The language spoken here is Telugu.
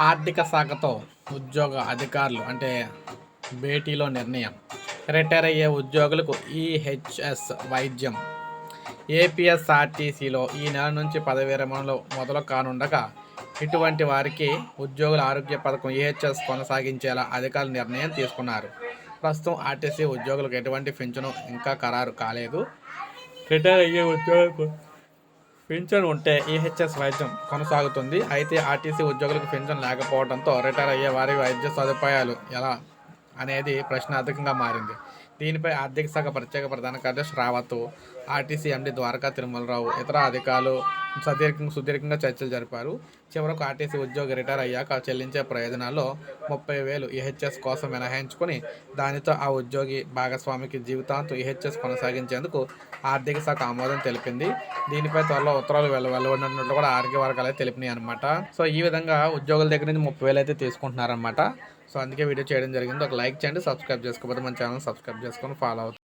ఆర్థిక శాఖతో ఉద్యోగ అధికారులు అంటే భేటీలో నిర్ణయం. రిటైర్ అయ్యే ఉద్యోగులకు ఈహెచ్ఎస్ వైద్యం. ఏపీఎస్ఆర్టీసీలో ఈ నెల నుంచి పదవి విరమణలో మొదలు కానుండగా ఇటువంటి వారికి ఉద్యోగుల ఆరోగ్య పథకం ఈహెచ్ఎస్ కొనసాగించేలా అధికారులు నిర్ణయం తీసుకున్నారు. ప్రస్తుతం ఆర్టీసీ ఉద్యోగులకు ఎటువంటి పింఛను ఇంకా ఖరారు కాలేదు. రిటైర్ అయ్యే ఉద్యోగులకు పింఛన్ ఉంటే ఈహెచ్ఎస్ వైద్యం కొనసాగుతుంది. అయితే ఆర్టీసీ ఉద్యోగులకు పింఛన్ లేకపోవడంతో రిటైర్ అయ్యే వారి వైద్య సదుపాయాలు ఎలా అనేది ప్రశ్నార్థకంగా మారింది. దీనిపై ఆర్థిక శాఖ ప్రత్యేక ప్రధాన కార్యదర్శి రావత్ ఆర్టీసీ ఎండి ద్వారకా తిరుమలరావు ఇతర అధికారులు సుదీర్ఘంగా సుదీర్ఘంగా చర్చలు జరిపారు. చివరకు ఆర్టీసీ ఉద్యోగి రిటైర్ అయ్యాక చెల్లించే ప్రయోజనాల్లో ముప్పై వేలు ఈహెచ్ఎస్ కోసం మినహాయించుకొని దానితో ఆ ఉద్యోగి భాగస్వామికి జీవితాంతం ఈహెచ్ఎస్ కొనసాగించేందుకు ఆర్థిక శాఖ ఆమోదం తెలిపింది. దీనిపై త్వరలో ఉత్తరాలు వెళ్ళ వెలువడినట్లు కూడా ఆరోగ్య వర్గాలు అయితే తెలిపినాయి అనమాట సో ఈ విధంగా ఉద్యోగుల దగ్గర నుంచి ముప్పై వేలు అయితే తీసుకుంటున్నారన్నమాట. సో అందుకే వీడియో చేయడం జరిగింది. ఒక లైక్ చేయండి సబ్స్క్రైబ్ చేసుకోకపోతే మన ఛానల్ సబ్స్క్రైబ్ చేసుకొని ఫాలో అవుతుంది